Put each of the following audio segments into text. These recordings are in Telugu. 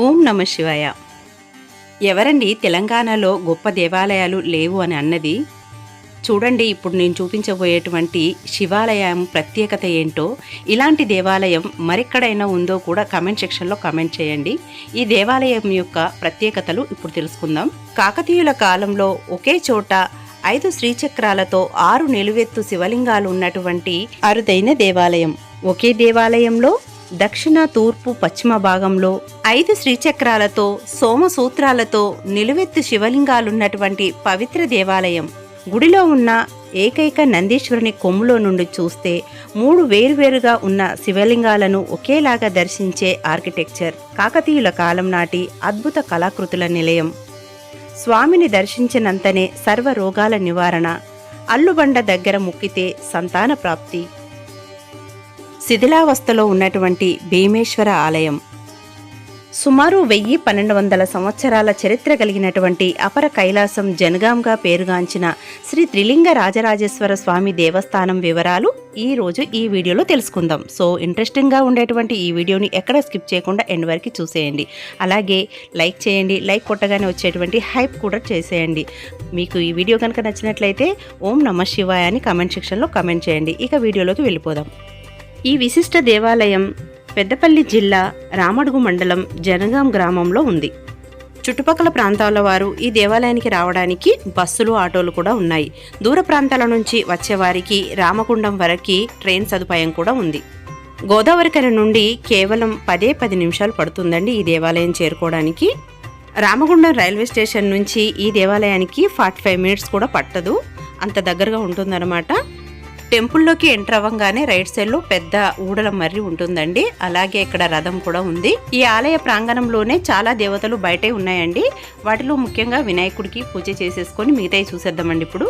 ఓం నమ శివాయ. ఎవరండి తెలంగాణలో గొప్ప దేవాలయాలు లేవు అని అన్నది? చూడండి ఇప్పుడు నేను చూపించబోయేటువంటి శివాలయం ప్రత్యేకత ఏంటో ఇలాంటి దేవాలయం మరెక్కడైనా ఉందో కూడా కమెంట్ సెక్షన్లో కమెంట్ చేయండి. ఈ దేవాలయం యొక్క ప్రత్యేకతలు ఇప్పుడు తెలుసుకుందాం. కాకతీయుల కాలంలో ఒకే చోట ఐదు శ్రీచక్రాలతో ఆరు నిలువెత్తు శివలింగాలు ఉన్నటువంటి అరుదైన దేవాలయం. ఒకే దేవాలయంలో దక్షిణ తూర్పు పశ్చిమ భాగంలో ఐదు శ్రీచక్రాలతో సోమసూత్రాలతో నిలువెత్తు శివలింగాలున్నటువంటి పవిత్ర దేవాలయం. గుడిలో ఉన్న ఏకైక నందీశ్వరుని కొమ్ములో నుండి చూస్తే మూడు వేరువేరుగా ఉన్న శివలింగాలను ఒకేలాగా దర్శించే ఆర్కిటెక్చర్ కాకతీయుల కాలం నాటి అద్భుత కళాకృతుల నిలయం. స్వామిని దర్శించినంతనే సర్వ రోగాల నివారణ అల్లుబండ దగ్గర ముక్కితే సంతాన ప్రాప్తి. శిథిలావస్థలో ఉన్నటువంటి భీమేశ్వర ఆలయం. సుమారు వెయ్యి పన్నెండు వందల సంవత్సరాల చరిత్ర కలిగినటువంటి అపర కైలాసం జనగాంగా పేరుగాంచిన శ్రీ త్రిలింగ రాజరాజేశ్వర స్వామి దేవస్థానం వివరాలు ఈ రోజు ఈ వీడియోలో తెలుసుకుందాం. సో ఇంట్రెస్టింగ్గా ఉండేటువంటి ఈ వీడియోని ఎక్కడ స్కిప్ చేయకుండా ఎండ్ వరకు చూసేయండి. అలాగే లైక్ చేయండి లైక్ కొట్టగానే వచ్చేటువంటి హైప్ కూడా చేసేయండి. మీకు ఈ వీడియో కనుక నచ్చినట్లయితే ఓం నమ శివాయ అని కమెంట్ సెక్షన్లో కమెంట్ చేయండి. ఇక వీడియోలోకి వెళ్ళిపోదాం. ఈ విశిష్ట దేవాలయం పెద్దపల్లి జిల్లా రామడుగు మండలం జనగాం గ్రామంలో ఉంది. చుట్టుపక్కల ప్రాంతాల వారు ఈ దేవాలయానికి రావడానికి బస్సులు ఆటోలు కూడా ఉన్నాయి. దూర ప్రాంతాల నుంచి వచ్చేవారికి రామగుండం వరకు ట్రైన్ సదుపాయం కూడా ఉంది. గోదావరికర నుండి కేవలం పదే పది నిమిషాలు పడుతుందండి ఈ దేవాలయం చేరుకోవడానికి. రామగుండం రైల్వే స్టేషన్ నుంచి ఈ దేవాలయానికి ఫార్టీ ఫైవ్ మినిట్స్ కూడా పట్టదు. అంత దగ్గరగా ఉంటుందన్నమాట. టెంపుల్లోకి ఎంటర్ అవ్వగానే రైట్ సైడ్లో పెద్ద ఊడల మర్రి ఉంటుందండి. అలాగే ఇక్కడ రథం కూడా ఉంది. ఈ ఆలయ ప్రాంగణంలోనే చాలా దేవతలు బయటే ఉన్నాయండి. వాటిలో ముఖ్యంగా వినాయకుడికి పూజ చేసేసుకొని మిగతాయి చూసేద్దామండి ఇప్పుడు.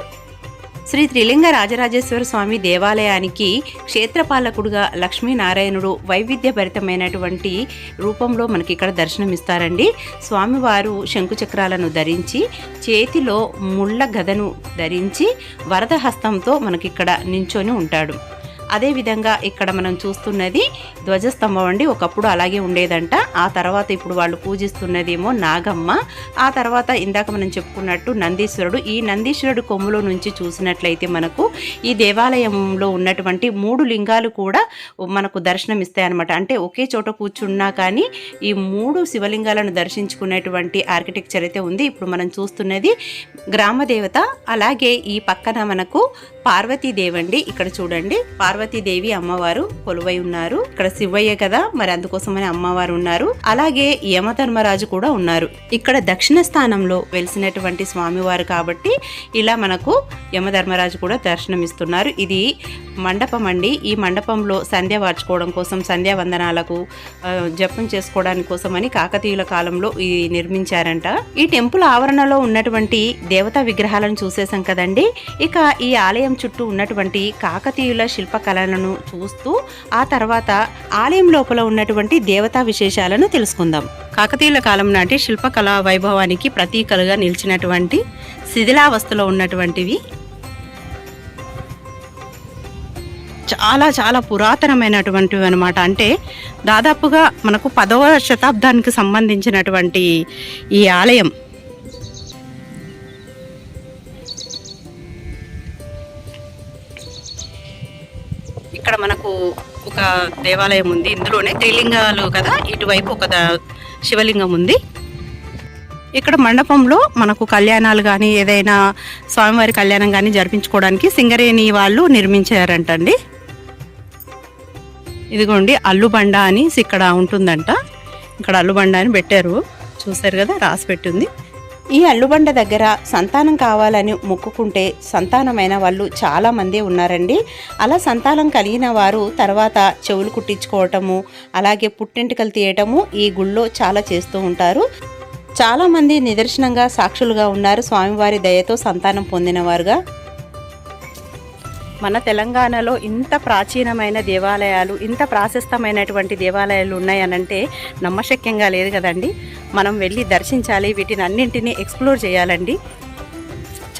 శ్రీ త్రిలింగ రాజరాజేశ్వర స్వామి దేవాలయానికి క్షేత్రపాలకుడుగా లక్ష్మీనారాయణుడు వైవిధ్యభరితమైనటువంటి రూపంలో మనకి ఇక్కడ దర్శనమిస్తారండి. స్వామివారు శంకుచక్రాలను ధరించి చేతిలో ముళ్ళ గదను ధరించి వరద హస్తంతో మనకిక్కడ నించొని ఉంటాడు. అదేవిధంగా ఇక్కడ మనం చూస్తున్నది ధ్వజస్తంభం అండి. ఒకప్పుడు అలాగే ఉండేదంట. ఆ తర్వాత ఇప్పుడు వాళ్ళు పూజిస్తున్నదేమో నాగమ్మ. ఆ తర్వాత ఇందాక మనం చెప్పుకున్నట్టు నందీశ్వరుడు. ఈ నందీశ్వరుడు కొమ్ములో నుంచి చూసినట్లయితే మనకు ఈ దేవాలయంలో ఉన్నటువంటి మూడు లింగాలు కూడా మనకు దర్శనం ఇస్తాయన్నమాట అంటే ఒకే చోట కూర్చున్నా కానీ ఈ మూడు శివలింగాలను దర్శించుకునేటువంటి ఆర్కిటెక్చర్ అయితే ఉంది. ఇప్పుడు మనం చూస్తున్నది గ్రామదేవత. అలాగే ఈ పక్కన మనకు పార్వతీదేవి ఇక్కడ చూడండి పార్వతీదేవి అమ్మవారు కొలువై ఉన్నారు. ఇక్కడ శివయ్య కదా మరి అందుకోసమని అమ్మవారు ఉన్నారు. అలాగే యమధర్మరాజు కూడా ఉన్నారు. ఇక్కడ దక్షిణ స్థానంలో వెలిసినటువంటి స్వామివారు కాబట్టి ఇలా మనకు యమధర్మరాజు కూడా దర్శనమిస్తున్నారు. ఇది మండపం అండి. ఈ మండపంలో సంధ్య వార్చుకోవడం కోసం సంధ్యా వందనాలకు జపం చేసుకోవడానికి కోసమని కాకతీయుల కాలంలో ఇది నిర్మించారంట. ఈ టెంపుల్ ఆవరణలో ఉన్నటువంటి దేవతా విగ్రహాలను చూసేసాం కదండి. ఇక ఈ ఆలయం చుట్టూ ఉన్నటువంటి కాకతీయుల శిల్పకళలను చూస్తూ ఆ తర్వాత ఆలయం లోపల ఉన్నటువంటి దేవతా విశేషాలను తెలుసుకుందాం. కాకతీయుల కాలం నాటి శిల్పకళా వైభవానికి ప్రతీకలుగా నిలిచినటువంటి శిథిలావస్థలో ఉన్నటువంటివి చాలా చాలా పురాతనమైనటువంటివి అనమాట అంటే దాదాపుగా మనకు పదవ శతాబ్దానికి సంబంధించినటువంటి ఈ ఆలయం ఇక్కడ మనకు ఒక దేవాలయం ఉంది. ఇందులోనే త్రిలింగాలు కదా? ఇటువైపు ఒక శివలింగం ఉంది. ఇక్కడ మండపంలో మనకు కళ్యాణాలు కానీ ఏదైనా స్వామివారి కళ్యాణం కానీ జరిపించుకోవడానికి సింగరేణి వాళ్ళు నిర్మించారంటండి. ఇదిగోండి అల్లుబండ అని ఇక్కడ ఉంటుందంట. ఇక్కడ అల్లుబండ అని పెట్టారు. చూసారు కదా? రాసి పెట్టింది. ఈ అల్లుబండ దగ్గర సంతానం కావాలని మొక్కుకుంటే సంతానమైన వాళ్ళు చాలామంది ఉన్నారండి. అలా సంతానం కలిగిన వారు తర్వాత చెవులు కుట్టించుకోవటము అలాగే పుట్టింటికలు తీయటము ఈ గుళ్ళో చాలా చేస్తూ ఉంటారు. చాలామంది నిదర్శనంగా సాక్షులుగా ఉన్నారు. స్వామివారి దయతో సంతానం పొందినవారుగా మన తెలంగాణలో ఇంత ప్రాచీనమైన దేవాలయాలు ఇంత ప్రాశస్తమైనటువంటి దేవాలయాలు ఉన్నాయనంటే నమ్మశక్యంగా లేదు కదండి. మనం వెళ్ళి దర్శించాలి వీటిని అన్నింటినీ ఎక్స్ప్లోర్ చేయాలండి.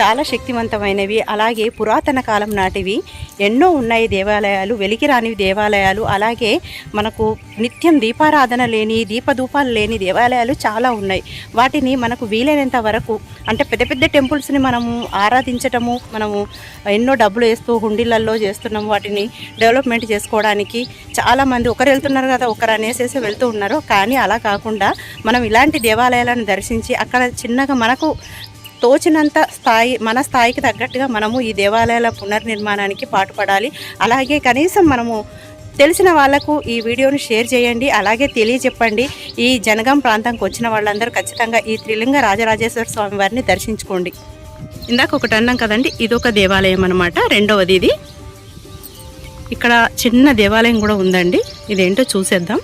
చాలా శక్తివంతమైనవి. అలాగే పురాతన కాలం నాటివి. ఎన్నో ఉన్నాయి దేవాలయాలు వెలికి రాని దేవాలయాలు. అలాగే మనకు నిత్యం దీపారాధన లేని దీపధూపాలు లేని దేవాలయాలు చాలా ఉన్నాయి. వాటిని మనకు వీలైనంత వరకు అంటే పెద్ద పెద్ద టెంపుల్స్ని మనము ఆరాధించటము మనము ఎన్నో డబ్బులు వేస్తూ హుండీలలో చేస్తున్నాము వాటిని డెవలప్మెంట్ చేసుకోవడానికి. చాలామంది ఒకరు వెళ్తున్నారు కదా ఒకరు అనేసేసి వెళ్తూ ఉన్నారు. కానీ అలా కాకుండా మనం ఇలాంటి దేవాలయాలను దర్శించి అక్కడ చిన్నగా మనకు తోచినంత స్థాయి మన స్థాయికి తగ్గట్టుగా మనము ఈ దేవాలయాల పునర్నిర్మాణానికి పాటుపడాలి. అలాగే కనీసం మనము తెలిసిన వాళ్ళకు ఈ వీడియోను షేర్ చేయండి. అలాగే తెలియజెప్పండి. ఈ జనగాం ప్రాంతానికి వచ్చిన వాళ్ళందరూ ఖచ్చితంగా ఈ త్రిలింగ రాజరాజేశ్వర స్వామి వారిని దర్శించుకోండి. ఇందాక ఒకటి అన్నాం కదండి ఇది ఒక దేవాలయం అనమాట రెండవది ఇది. ఇక్కడ చిన్న దేవాలయం కూడా ఉందండి. ఇదేంటో చూసేద్దాం.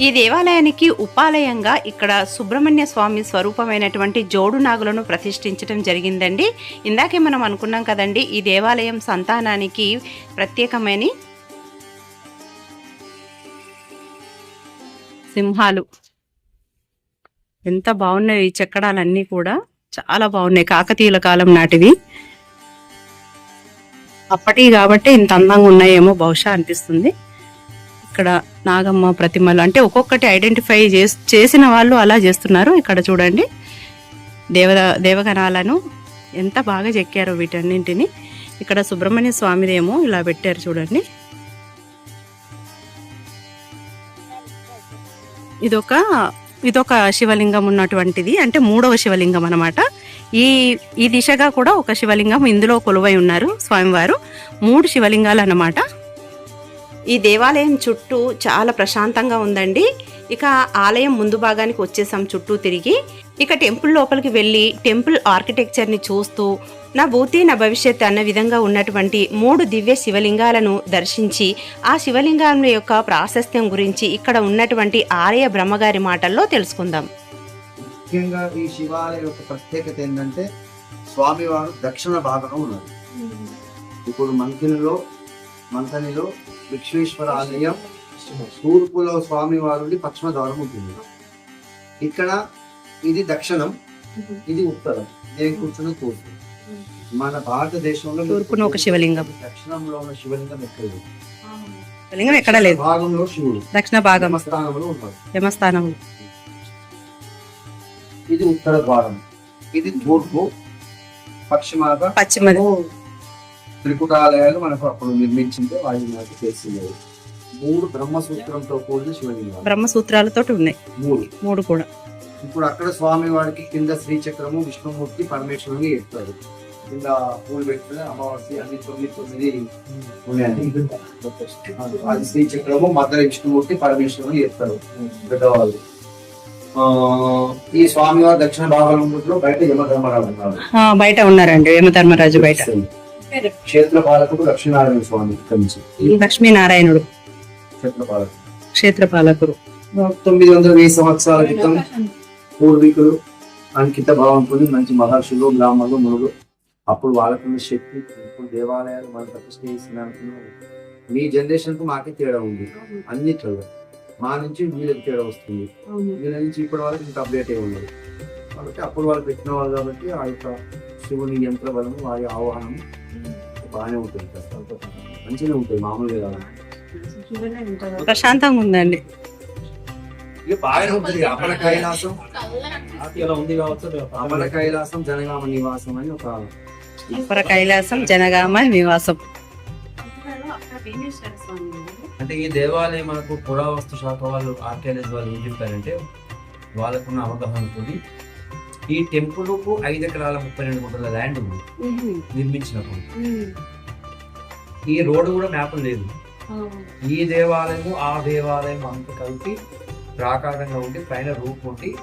ఈ దేవాలయానికి ఉపాలయంగా ఇక్కడ సుబ్రహ్మణ్య స్వామి స్వరూపమైనటువంటి జోడు నాగులను ప్రతిష్ఠించడం జరిగిందండి. ఇందాకే మనం అనుకున్నాం కదండి ఈ దేవాలయం సంతానానికి ప్రత్యేకమైన. సింహాలు. ఎంత బాగున్నాయి ఈ చెక్కడాలన్నీ కూడా. చాలా బాగున్నాయి కాకతీయుల కాలం నాటివి. అప్పటివి కాబట్టి ఇంత అందంగా ఉన్నాయేమో బహుశా అనిపిస్తుంది. ఇక్కడ నాగమ్మ ప్రతిమలు అంటే ఒక్కొక్కటి ఐడెంటిఫై చేస్ చేసిన వాళ్ళు అలా చేస్తున్నారు. ఇక్కడ చూడండి. దేవ దేవగణాలను ఎంత బాగా చెక్కారో వీటన్నింటిని. ఇక్కడ సుబ్రహ్మణ్య స్వామిదేమో ఇలా పెట్టారు చూడండి. ఇదొక ఇదొక శివలింగం ఉన్నటువంటిది. అంటే మూడవ శివలింగం అనమాట ఈ ఈ దిశగా కూడా ఒక శివలింగం ఇందులో కొలువై ఉన్నారు స్వామివారు. మూడు శివలింగాలు అన్నమాట. ఈ దేవాలయం చుట్టూ చాలా ప్రశాంతంగా ఉందండి. ఇక ఆలయం ముందు భాగానికి వచ్చేసాం చుట్టూ తిరిగి. ఇక టెంపుల్ లోపలికి వెళ్ళి టెంపుల్ ఆర్కిటెక్చర్ని చూస్తూ నా భూతి నా భవిష్యత్ అన్న విధంగా ఉన్నటువంటి మూడు దివ్య శివలింగాలను దర్శించి ఆ శివలింగాల యొక్క ప్రాశస్త్యం గురించి ఇక్కడ ఉన్నటువంటి ఆలయ బ్రహ్మగారి మాటల్లో తెలుసుకుందాం. ముఖ్యంగా ఈ శివాలయం యొక్క ప్రత్యేకత ఏంటంటే స్వామివారు దక్షిణ భాగంలో ఉన్నారు. ఇప్పుడు మంకినిలో మంతనిలో విశ్వేశ్వర ఆలయం తూర్పులో స్వామివారు పశ్చిమ ద్వారం ఉంటుంది. ఇక్కడ ఇది దక్షిణం ఇది ఉత్తరం. నేను కూర్చున్న తూర్పు. మన భారతదేశంలో తూర్పున ఒక శివలింగం. దక్షిణంలో ఉన్న శివలింగం ఎక్కడ లేదు. శివలింగం ఎక్కడ లేదు. భాగంలో శివుడు. దక్షిణ భాగం. స్థానంలో ఉంటాడు. యమస్థానం. ఇది ఉత్తర ద్వారం. ఇది తూర్పు పశ్చిమాగా పశ్చిమది. త్రికుటాలయాలు మనకు అప్పుడు నిర్మించింటే వాటి మనకు తెలిసింది మూడు బ్రహ్మసూత్రంతో కూడిన శివలింగాలు బ్రహ్మ సూత్రాలతో ఉన్నాయి. మూడు. మూడు కూడా. ఇప్పుడు అక్కడ స్వామి వారికి కింద శ్రీచక్రము విష్ణుమూర్తి పరమేశ్వరుని ఎత్తారు కింద పూలు పెట్టిన అమావాస్య అన్ని తొమ్మిది తొమ్మిది ఉన్నాయండి. అది శ్రీచక్రము మధ్య విష్ణుమూర్తి పరమేశ్వరుని ఎత్తారు పెద్దవాళ్ళు. ఆ, ఈ స్వామివారి దక్షిణ భాగంలో బయట యమధర్మరావు ఉన్నారు. బయట ఉన్నారండి. యమధర్మరాజు బయట. క్షేత్ర పాలకుడు లక్ష్మీనారాయణ స్వామి నుంచి. లక్ష్మీనారాయణుడు. క్షేత్ర పాలకుడు. క్షేత్రపాలకుడు తొమ్మిది వందల వెయ్యి సంవత్సరాల క్రితం పూర్వీకులు అంకిత భావంతో మంచి మహర్షులు బ్రాహ్మణులు మునులు అప్పుడు వాళ్ళకున్న శక్తి ఇప్పుడు దేవాలయాలు మనం చేసినందుకు మీ జనరేషన్కు మాకే తేడా ఉంది. అన్నిట్లో మా నుంచి వీళ్ళకి తేడా వస్తుంది. వీళ్ళ నుంచి ఇప్పటి వరకు ఇంకా అప్డేట్ అయి ఉన్నది కాబట్టి అప్పుడు వాళ్ళు పెట్టిన వాళ్ళు కాబట్టి ఆ యొక్క శివుని యంత్ర బలము వారి ఆవాహనం బాగానే ఉంటుంది సార్. మంచిగా ఉంటుంది. మామూలుగా కాదు. ప్రశాంతంగా ఉందండి. ఇక బాగానే ఉంటుంది అపర కైలాసం. ఇలా ఉంది కావచ్చు అమర కైలాసం జనగామ నివాసం అని ఒక అపర కైలాసం జనగామ నివాసం. అంటే ఈ దేవాలయం మనకు పురావస్తు శాఖ వాళ్ళు ఆర్కియాలజీ వాళ్ళు ఏం చెప్పారంటే వాళ్ళకున్న అవగాహనతో ఈ టెంపుల్కు ఐదు ఎకరాల ముప్పై రెండు గుంటల ల్యాండ్ ఉంది. నిర్మించినప్పుడు. ఈ రోడ్డు కూడా మ్యాప్ లేదు. ఈ దేవాలయము ఆ దేవాలయం అంతా కలిపి ప్రాకారంగా ఉండి పైన రూప్ ఉండి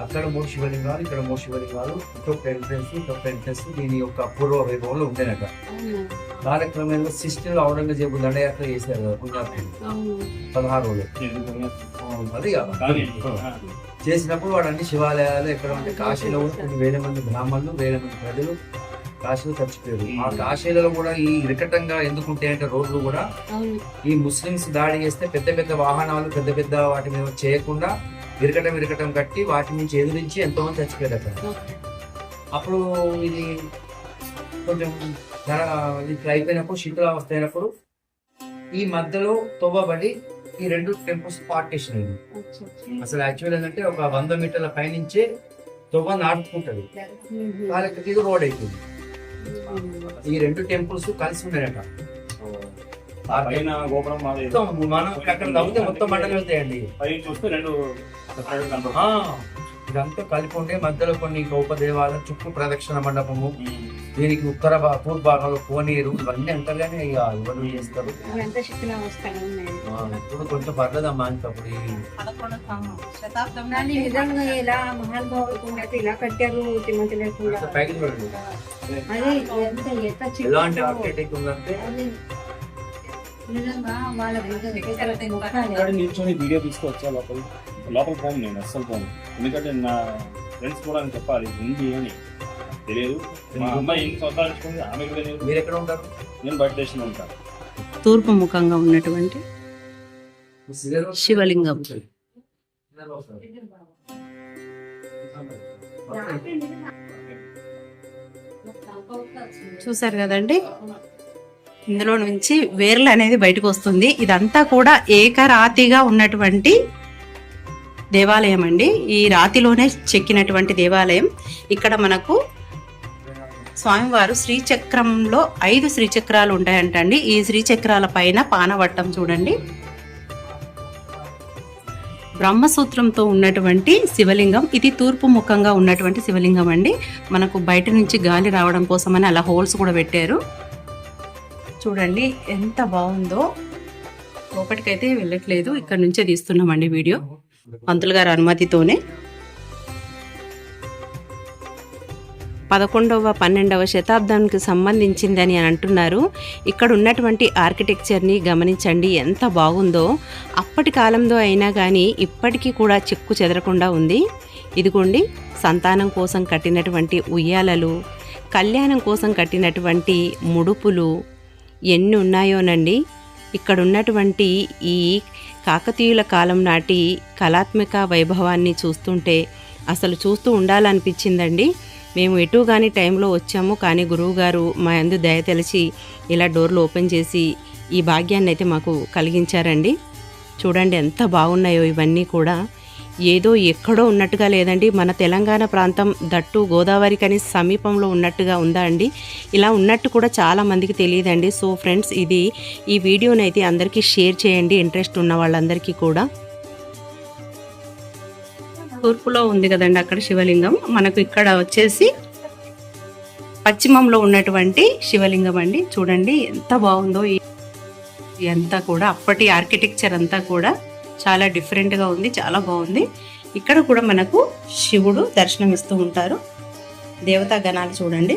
అక్కడ మూడు శివలింగాలు ఇక్కడ మూడు శివలింగాలు ఇంకొక ఎంట్రెన్స్ ఇంకొక ఎంట్రెన్స్ దీని యొక్క పూర్వ వైభవంలో ఉండేనట. కాలక్రమేణా సిస్టర్ ఔరంగజేబు దండయాత్ర చేశారు కదా పదహారు రోజులు. అది కాదు. చేసినప్పుడు వాడు అన్ని శివాలయాలు ఎక్కడ ఉంటే కాశీలో కూడా కొన్ని వేల మంది బ్రాహ్మణులు వేల మంది ప్రజలు కాశీలో చచ్చిపోయారు. ఆ కాశీలలో కూడా ఈ ఇరకటంగా ఎందుకు ఉంటాయంటే రోడ్లు కూడా ఈ ముస్లిమ్స్ దాడి చేస్తే పెద్ద పెద్ద వాహనాలు పెద్ద పెద్ద వాటి మీద చేయకుండా ఇరకటం ఇరకటం కట్టి వాటి నుంచి ఎదిరించి ఎంతో మంది చచ్చిపోయారు అక్కడ. అప్పుడు ఇది కొంచెం ధర ఇది ఇట్లా అయిపోయినప్పుడు శీతలావస్థ అయినప్పుడు ఈ మధ్యలో తవ్వబడి ఈ రెండు టెంపుల్స్ పార్టీషన్ అయింది అసలు యాక్చువల్ ఏంటంటే ఒక వంద మీటర్ల పైనుంచే తవ్వ నాటుకుంటది. వాళ్ళకి ఇది రోడ్ అయిపోయింది. ఈ రెండు టెంపుల్స్ కలిసి ఉన్నాయట. మనం అక్కడ నవ్వుతే మొత్తం మండలి వెళ్తాయండి. పై చూస్తే రెండు ఇదంతా కలిపి ఉండే మధ్యలో కొన్ని గోపదేవాలయం చుట్టూ ప్రదక్షిణ మండపము దీనికి ఉత్తర తూర్పు భాగంలో కోనేరు ఇవన్నీ అంతగానే ఇక ఎవరు చేస్తారు? ఇప్పుడు కొంచెం పర్లేదమ్మా ఇంకప్పుడు ఎలాంటి. ఆర్కిటెక్ట్ ఉందంటే? నిల్చొని వీడియో తీసుకొచ్చా లోపల. లోపల పోను నేను అస్సలు పోను. ఎందుకంటే నా ఫ్రెండ్స్ కూడా అని చెప్పాలి ఉంది అని. తెలియదు. మా అమ్మాయి ఎన్ని సంవత్సరాలు ఆమె కూడా మీరు ఎక్కడ ఉంటారు? నేను బయట స్టేషన్ ఉంటాను తూర్పు ముఖంగా ఉన్నటువంటి శివలింగం. చూసారు కదండి? ఇందులో నుంచి వేర్లు అనేది బయటకు వస్తుంది. ఇదంతా కూడా ఏకరాతిగా ఉన్నటువంటి దేవాలయం అండి. ఈ రాతిలోనే చెక్కినటువంటి దేవాలయం. ఇక్కడ మనకు స్వామివారు శ్రీచక్రంలో ఐదు శ్రీచక్రాలు ఉంటాయంటండి. ఈ శ్రీచక్రాల పైన పానవట్టం చూడండి. బ్రహ్మసూత్రంతో ఉన్నటువంటి శివలింగం. ఇది తూర్పు ముఖంగా ఉన్నటువంటి శివలింగం అండి. మనకు బయట నుంచి గాలి రావడం కోసమని అలా హోల్స్ కూడా పెట్టారు. చూడండి ఎంత బాగుందో. లోపలికైతే వెళ్ళట్లేదు. ఇక్కడ నుంచే తీస్తున్నామండి వీడియో. పంతులు గారి అనుమతితోనే పదకొండవ పన్నెండవ శతాబ్దానికి సంబంధించిందని అని అంటున్నారు. ఇక్కడ ఉన్నటువంటి ఆర్కిటెక్చర్ని గమనించండి ఎంత బాగుందో. అప్పటి కాలంలో అయినా కానీ ఇప్పటికీ కూడా చెక్కు చెదరకుండా ఉంది. ఇదిగోండి సంతానం కోసం కట్టినటువంటి ఉయ్యాలలు కళ్యాణం కోసం కట్టినటువంటి ముడుపులు ఎన్ని ఉన్నాయోనండి. ఇక్కడ ఉన్నటువంటి ఈ కాకతీయుల కాలం నాటి కళాత్మక వైభవాన్ని చూస్తుంటే అసలు చూస్తూ ఉండాలనిపించిందండి. మేము ఎటు కానీ టైంలో వచ్చాము కానీ గురువుగారు మా అందు దయ తెలిసి ఇలా డోర్లు ఓపెన్ చేసి ఈ భాగ్యాన్ని అయితే మాకు కలిగించారండి. చూడండి ఎంత బాగున్నాయో ఇవన్నీ కూడా. ఏదో ఎక్కడో ఉన్నట్టుగా లేదండి. మన తెలంగాణ ప్రాంతం దట్టు గోదావరి కని సమీపంలో ఉన్నట్టుగా ఉందా అండి? ఇలా ఉన్నట్టు కూడా చాలా మందికి తెలియదండి. సో ఫ్రెండ్స్ ఇది ఈ వీడియోని అయితే అందరికీ షేర్ చేయండి. ఇంట్రెస్ట్ ఉన్న వాళ్ళందరికీ కూడా. తూర్పులో ఉంది కదండి అక్కడ శివలింగం. మనకు ఇక్కడ వచ్చేసి పశ్చిమంలో ఉన్నటువంటి శివలింగం అండి. చూడండి ఎంత బాగుందో. ఈ అంతా కూడా అప్పటి ఆర్కిటెక్చర్ అంతా కూడా చాలా డిఫరెంట్గా ఉంది చాలా బాగుంది. ఇక్కడ కూడా మనకు శివుడు దర్శనం ఇస్తూ ఉంటారు. దేవతా గణాలు చూడండి.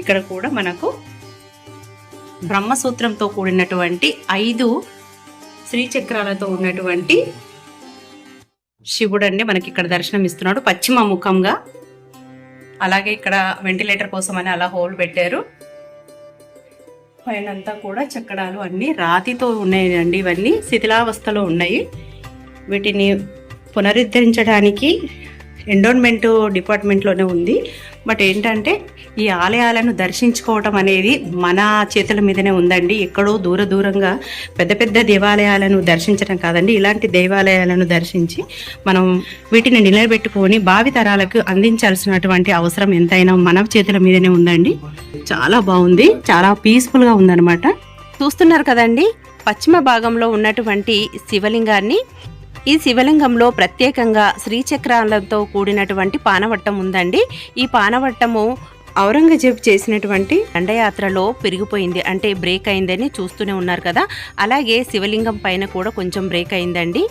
ఇక్కడ కూడా మనకు బ్రహ్మసూత్రంతో కూడినటువంటి ఐదు శ్రీచక్రాలతో ఉన్నటువంటి శివుడు అండి మనకి ఇక్కడ దర్శనం ఇస్తున్నాడు పశ్చిమ ముఖంగా. అలాగే ఇక్కడ వెంటిలేటర్ కోసం అని అలా హోల్ పెట్టారు. పైనంతా కూడా చక్కడాలు అన్నీ రాతితో ఉన్నాయండి. ఇవన్నీ శిథిలావస్థలో ఉన్నాయి. వీటిని పునరుద్ధరించడానికి ఎండోన్మెంట్ డిపార్ట్మెంట్లోనే ఉంది. బట్ ఏంటంటే ఈ ఆలయాలను దర్శించుకోవటం అనేది మన చేతుల మీదనే ఉందండి. ఎక్కడో దూర దూరంగా పెద్ద పెద్ద దేవాలయాలను దర్శించడం కాదండి. ఇలాంటి దేవాలయాలను దర్శించి మనం వీటిని నిలబెట్టుకొని భావితరాలకు అందించాల్సినటువంటి అవసరం ఎంతైనా మన చేతుల మీదనే ఉందండి. చాలా బాగుంది. చాలా పీస్ఫుల్గా ఉందన్నమాట. చూస్తున్నారు కదండి? పశ్చిమ భాగంలో ఉన్నటువంటి శివలింగాన్ని ఈ శివలింగంలో ప్రత్యేకంగా శ్రీచక్రాలతో కూడినటువంటి పానవట్టం ఉందండి. ఈ పానవట్టము ఔరంగజేబ్ చేసినటువంటి దండయాత్రలో పెరిగిపోయింది. అంటే బ్రేక్ అయిందని చూస్తూనే ఉన్నారు కదా. అలాగే శివలింగం పైన కూడా కొంచెం బ్రేక్ అయిందండి.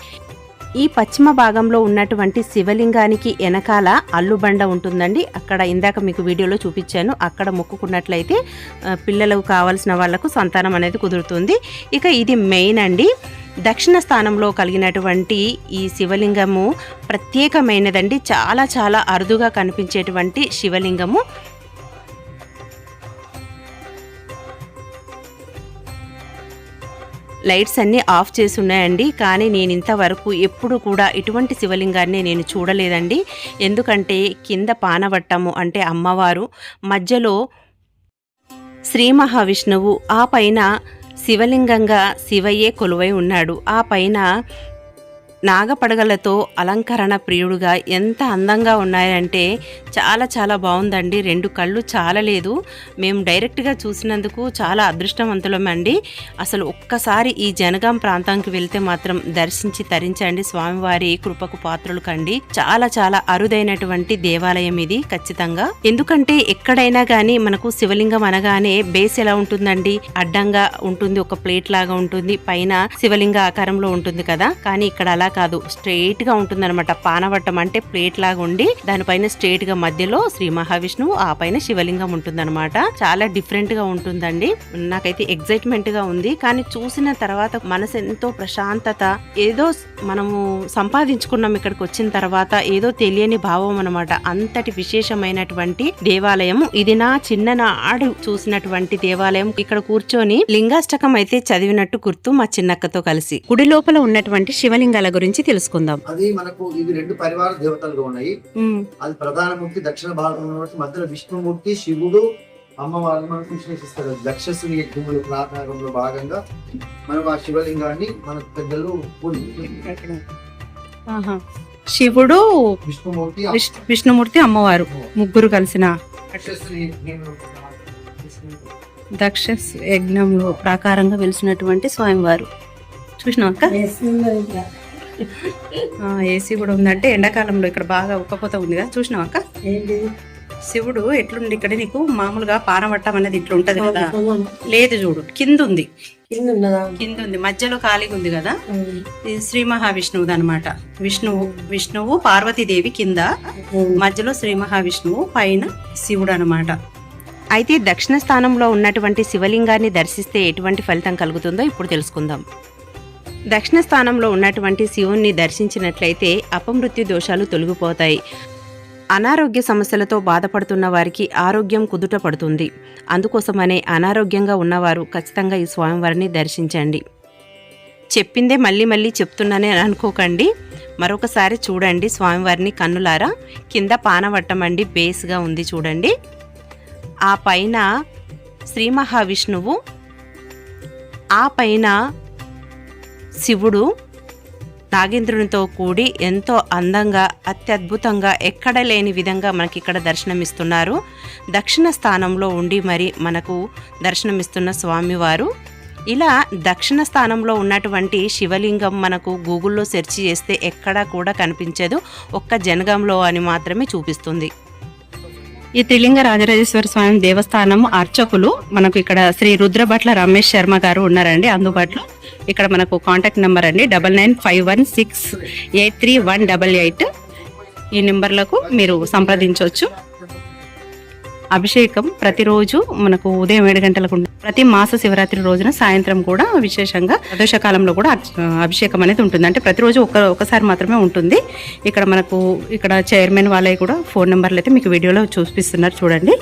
ఈ పశ్చిమ భాగంలో ఉన్నటువంటి శివలింగానికి వెనకాల అల్లుబండ ఉంటుందండి. అక్కడ ఇందాక మీకు వీడియోలో చూపించాను. అక్కడ మొక్కుకున్నట్లయితే పిల్లలకు కావాల్సిన వాళ్ళకు సంతానం అనేది కుదురుతుంది. ఇక ఇది మెయిన్ అండి. దక్షిణ స్థానంలో కలిగినటువంటి ఈ శివలింగము ప్రత్యేకమైనదండి. చాలా చాలా అరుదుగా కనిపించేటువంటి శివలింగము. లైట్స్ అన్నీ ఆఫ్ చేసి ఉన్నాయండి. కానీ నేను ఇంతవరకు ఎప్పుడు కూడా ఇటువంటి శివలింగాన్ని నేను చూడలేదండి. ఎందుకంటే కింద పానవట్టము అంటే అమ్మవారు మధ్యలో శ్రీ మహావిష్ణువు ఆ పైన శివలింగంగా శివయ్యే కొలువై ఉన్నాడు. ఆ పైన నాగపడగలతో అలంకరణ ప్రియుడుగా ఎంత అందంగా ఉన్నాయంటే చాలా చాలా బాగుందండి. రెండు కళ్ళు చాలలేదు. మేము డైరెక్ట్గా చూసినందుకు చాలా అదృష్టవంతులమండి. అసలు ఒక్కసారి ఈ జనగాం ప్రాంతానికి వెళ్తే మాత్రం దర్శించి తరించండి. స్వామివారి కృపకు పాత్రలు కండి. చాలా చాలా అరుదైనటువంటి దేవాలయం ఇది ఖచ్చితంగా. ఎందుకంటే ఎక్కడైనా కానీ మనకు శివలింగం అనగానే బేస్ ఎలా ఉంటుందండి? అడ్డంగా ఉంటుంది ఒక ప్లేట్ లాగా ఉంటుంది. పైన శివలింగ ఆకారంలో ఉంటుంది కదా? కానీ ఇక్కడ అలా కాదు స్ట్రైట్గా ఉంటుందన్నమాట. పానవట్టం అంటే ప్లేట్ లాగా ఉండి దానిపైన స్ట్రైట్గా మధ్యలో శ్రీ మహావిష్ణువు ఆ పైన శివలింగం ఉంటుందన్నమాట. చాలా డిఫరెంట్గా ఉంటుందండి. నాకైతే ఎగ్జైట్మెంట్గా ఉంది. కానీ చూసిన తర్వాత మనసు ఎంతో ప్రశాంతత ఏదో మనము సంపాదించుకున్నాం ఇక్కడికి వచ్చిన తర్వాత ఏదో తెలియని భావం అనమాట అంతటి విశేషమైనటువంటి దేవాలయం ఇది నా చిన్ననాడు చూసినటువంటి దేవాలయం. ఇక్కడ కూర్చొని లింగాష్టకం అయితే చదివినట్టు గుర్తు మా చిన్నక్కతో కలిసి. గుడి లోపల ఉన్నటువంటి శివలింగాల గురించి తెలుసుకుందాం. అది మనకు ఇవి రెండు పరివార దేవతలుగా ఉన్నాయి. అది ప్రధానమూర్తి దక్షిణ ఉన్నటువంటి మధ్యలో విష్ణుమూర్తి శివుడు అమ్మవారిని మనకు విశ్లేషిస్తారు. దక్షసుని యజ్ఞముల ప్రాకారంలో భాగంగా మనం ఆ శివలింగాన్ని మన పెద్దలు. శివుడు విష్ణుమూర్తి విష్- విష్ణుమూర్తి అమ్మవారు ముగ్గురు కలిసిన దక్ష యజ్ఞంలో ప్రాకారంగా వెలిసినటువంటి అక్క? ఆ, ఏసీ కూడా ఉందంటే ఎండాకాలంలో ఇక్కడ బాగా ఉక్కపోత ఉంది కదా చూసినావు అక్క? శివుడు ఎట్లుండి ఇక్కడ నీకు? మామూలుగా పానవట్టం అనేది ఇట్లా ఉంటది కదా. లేదు చూడు కింద ఉంది. కింద ఉంది మధ్యలో ఖాళీగా ఉంది కదా. ఇది శ్రీ మహావిష్ణువుది అనమాట విష్ణువు విష్ణువు పార్వతీదేవి కింద మధ్యలో శ్రీ మహావిష్ణువు పైన శివుడు అనమాట అయితే దక్షిణ స్థానంలో ఉన్నటువంటి శివలింగాన్ని దర్శిస్తే ఎటువంటి ఫలితం కలుగుతుందో ఇప్పుడు తెలుసుకుందాం. దక్షిణ స్థానంలో ఉన్నటువంటి శివుణ్ణి దర్శించినట్లయితే అపమృత్యు దోషాలు తొలగిపోతాయి. అనారోగ్య సమస్యలతో బాధపడుతున్న వారికి ఆరోగ్యం కుదుట పడుతుంది. అందుకోసమనే అనారోగ్యంగా ఉన్నవారు ఖచ్చితంగా ఈ స్వామివారిని దర్శించండి. చెప్పిందే మళ్ళీ మళ్ళీ చెప్తున్నానే అని అనుకోకండి. మరొకసారి చూడండి స్వామివారిని కన్నులారా. కింద పానవట్టమండి బేస్గా ఉంది చూడండి. ఆ పైన శ్రీ మహావిష్ణువు ఆ పైన శివుడు నాగేంద్రునితో కూడి ఎంతో అందంగా అత్యద్భుతంగా ఎక్కడ లేని విధంగా మనకి ఇక్కడ దర్శనమిస్తున్నారు. దక్షిణ స్థానంలో ఉండి మరి మనకు దర్శనమిస్తున్న స్వామివారు. ఇలా దక్షిణ స్థానంలో ఉన్నటువంటి శివలింగం మనకు గూగుల్లో సెర్చ్ చేస్తే ఎక్కడా కూడా కనిపించదు. ఒక్క జనగంలో అని మాత్రమే చూపిస్తుంది. ఈ త్రిలింగ రాజరాజేశ్వర స్వామి దేవస్థానం అర్చకులు. మనకు ఇక్కడ శ్రీ రుద్రభట్ల రమేష్ శర్మ గారు ఉన్నారండి అందుబాటులో. ఇక్కడ మనకు కాంటాక్ట్ నెంబర్ అండి double nine five one six eight three one double eight ఈ నెంబర్లకు మీరు సంప్రదించవచ్చు. అభిషేకం ప్రతిరోజు మనకు ఉదయం ఏడు గంటలకు ప్రతి మాస శివరాత్రి రోజున సాయంత్రం కూడా విశేషంగా ప్రదోష కాలంలో కూడా అభిషేకం అనేది ఉంటుంది. అంటే ప్రతిరోజు ఒక ఒకసారి మాత్రమే ఉంటుంది. ఇక్కడ మనకు ఇక్కడ చైర్మన్ వాళ్ళవి కూడా ఫోన్ నెంబర్లు అయితే మీకు వీడియోలో చూపిస్తున్నారు చూడండి.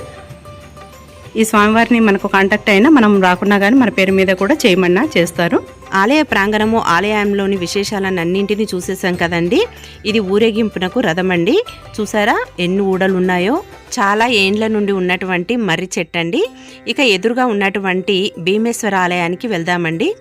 ఈ స్వామివారిని మనకు కాంటాక్ట్ అయినా మనం రాకున్నా కానీ మన పేరు మీద కూడా చేయమన్నా చేస్తారు. ఆలయ ప్రాంగణము ఆలయంలోని విశేషాలను అన్నింటినీ చూసేసాం కదండి. ఇది ఊరేగింపునకు రథం అండి. చూసారా ఎన్ని ఊడలు ఉన్నాయో చాలా ఏండ్ల నుండి ఉన్నటువంటి మర్రి చెట్టండి ఇక ఎదురుగా ఉన్నటువంటి భీమేశ్వర ఆలయానికి వెళ్దామండి.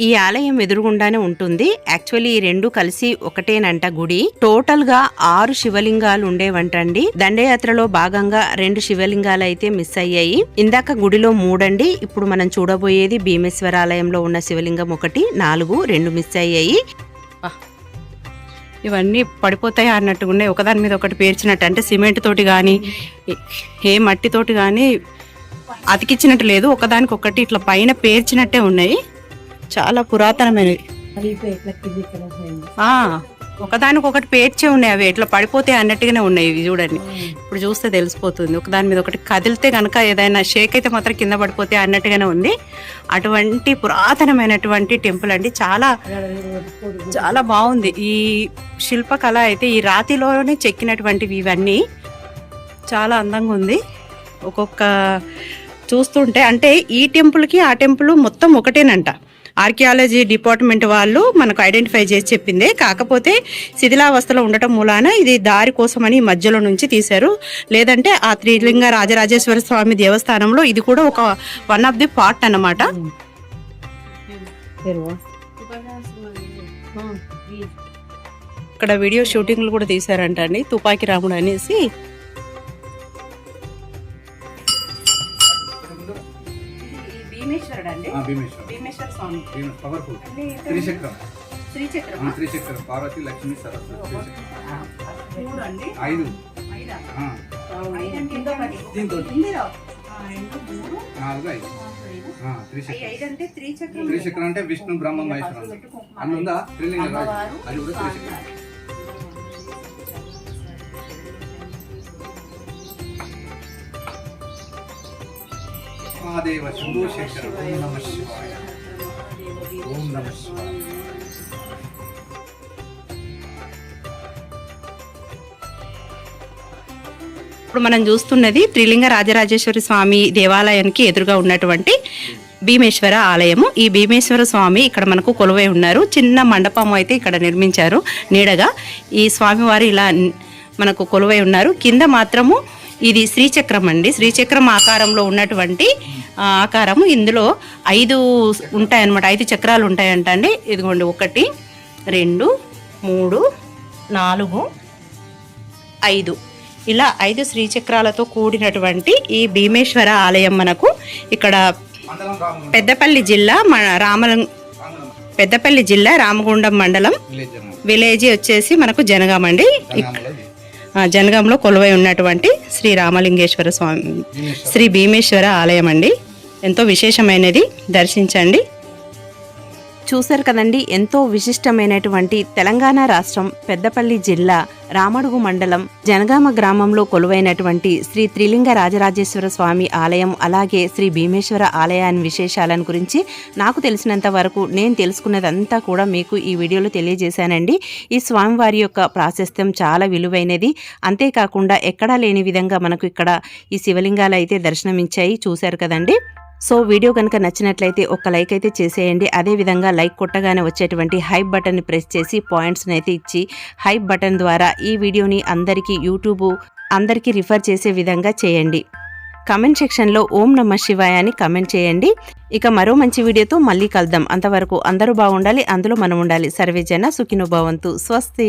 ఈ ఆలయం ఎదురుగుండానే ఉంటుంది. యాక్చువల్లీ ఈ రెండు కలిసి ఒకటేనంట గుడి. టోటల్గా ఆరు శివలింగాలు ఉండేవంటండి. దండయాత్రలో భాగంగా రెండు శివలింగాలు అయితే మిస్ అయ్యాయి. ఇందాక గుడిలో మూడండి ఇప్పుడు మనం చూడబోయేది భీమేశ్వర ఆలయంలో ఉన్న శివలింగం ఒకటి నాలుగు రెండు మిస్ అయ్యాయి. ఇవన్నీ పడిపోతాయి అన్నట్టుగా ఉన్నాయి. ఒకదాని మీద ఒకటి పేర్చినట్టు అంటే సిమెంట్ తోటి కానీ ఏ మట్టితోటి కానీ అతికిచ్చినట్టు లేదు. ఒకదానికి ఒకటి ఇట్లా పైన పేర్చినట్టే ఉన్నాయి. చాలా పురాతనమైనవి. ఆ, ఒకదానికి ఒకటి పేర్చే ఉన్నాయి అవి ఇట్లా పడిపోతే అన్నట్టుగానే ఉన్నాయి ఇవి చూడండి. ఇప్పుడు చూస్తే తెలిసిపోతుంది. ఒకదాని మీద ఒకటి కదిలితే కనుక ఏదైనా షేక్ అయితే మాత్రం కింద పడిపోతే అన్నట్టుగానే ఉంది. అటువంటి పురాతనమైనటువంటి టెంపుల్ అండి. చాలా చాలా బాగుంది. ఈ శిల్పకళ అయితే ఈ రాతిలోనే చెక్కినటువంటివి ఇవన్నీ. చాలా అందంగా ఉంది. ఒక్కొక్క చూస్తుంటే అంటే ఈ టెంపుల్కి ఆ టెంపుల్ మొత్తం ఒకటేనంట. ఆర్కియాలజీ డిపార్ట్మెంట్ వాళ్ళు మనకు ఐడెంటిఫై చేసి చెప్పిందే. కాకపోతే శిథిలావస్థలో ఉండటం మూలాన ఇది దారి కోసమని మధ్యలో నుంచి తీశారు. లేదంటే ఆ త్రిలింగ రాజరాజేశ్వర స్వామి దేవస్థానంలో ఇది కూడా ఒక వన్ ఆఫ్ ది పార్ట్ అన్నమాట. ఇక్కడ వీడియో షూటింగ్లు కూడా తీశారంట అండి. తుపాకి రాముడు అనేసి. భీమేశ్వరుడు అండి? పవర్ఫుల్ త్రిచక్రం. శ్రీచక్రం ఆ, త్రిచక్రం. పార్వతి లక్ష్మి సరస్వతి త్రిచక్రం. ఐదు. దీంతో. నాలుగు ఐదు. త్రిచక్రం. త్రిచక్రం. త్రిచక్రం అంటే విష్ణు బ్రహ్మ మహేశ్వరం. అందులో ఉందా? త్రిలింగ అది కూడా త్రిచక్రం. మహాదేవ శంభో శంకర. నమ శివాయ. ఓం నమ ఇప్పుడు మనం చూస్తున్నది త్రిలింగ రాజరాజేశ్వరి స్వామి దేవాలయానికి ఎదురుగా ఉన్నటువంటి భీమేశ్వర ఆలయము. ఈ భీమేశ్వర స్వామి ఇక్కడ మనకు కొలువై ఉన్నారు. చిన్న మండపం అయితే ఇక్కడ నిర్మించారు నీడగా. ఈ స్వామివారు ఇలా మనకు కొలువై ఉన్నారు. కింద మాత్రము ఇది శ్రీచక్రం అండి శ్రీచక్రం ఆకారంలో ఉన్నటువంటి ఆ, ఆకారము. ఇందులో ఐదు ఉంటాయన్నమాట. ఐదు చక్రాలు ఉంటాయంట అండి ఇదిగోండి ఒకటి రెండు మూడు నాలుగు ఐదు. ఇలా ఐదు శ్రీచక్రాలతో కూడినటువంటి ఈ భీమేశ్వర ఆలయం మనకు ఇక్కడ పెద్దపల్లి జిల్లా రామలం పెద్దపల్లి జిల్లా రామగుండం మండలం విలేజ్ వచ్చేసి మనకు జనగాం జనగాంలో కొలువై ఉన్నటువంటి శ్రీ రామలింగేశ్వర స్వామి శ్రీ భీమేశ్వర ఆలయం అండి. ఎంతో విశేషమైనది. దర్శించండి. చూశారు కదండి ఎంతో విశిష్టమైనటువంటి తెలంగాణ రాష్ట్రం పెద్దపల్లి జిల్లా రామడుగు మండలం జనగామ గ్రామంలో కొలువైనటువంటి శ్రీ త్రిలింగ రాజరాజేశ్వర స్వామి ఆలయం అలాగే శ్రీ భీమేశ్వర ఆలయాన్ని విశేషాలను గురించి నాకు తెలిసినంత వరకు నేను తెలుసుకున్నదంతా కూడా మీకు ఈ వీడియోలో తెలియజేశానండి. ఈ స్వామివారి యొక్క ప్రాశస్త్యం చాలా విలువైనది. అంతేకాకుండా ఎక్కడా లేని విధంగా మనకు ఇక్కడ ఈ శివలింగాలు అయితే దర్శనమిచ్చాయి చూశారు కదండి. సో వీడియో కనుక నచ్చినట్లయితే ఒక లైక్ అయితే చేసేయండి. అదేవిధంగా లైక్ కొట్టగానే వచ్చేటువంటి హైప్ బటన్ని ప్రెస్ చేసి పాయింట్స్ని అయితే ఇచ్చి హైప్ బటన్ ద్వారా ఈ వీడియోని అందరికీ యూట్యూబ్ అందరికీ రిఫర్ చేసే విధంగా చేయండి. కమెంట్ సెక్షన్లో ఓం నమ శివాయ అని కమెంట్ చేయండి. ఇక మరో మంచి వీడియోతో మళ్ళీ కలుద్దాం. అంతవరకు అందరూ బాగుండాలి అందులో మనం ఉండాలి. సర్వేజన సుఖినోభవంతు స్వస్తి.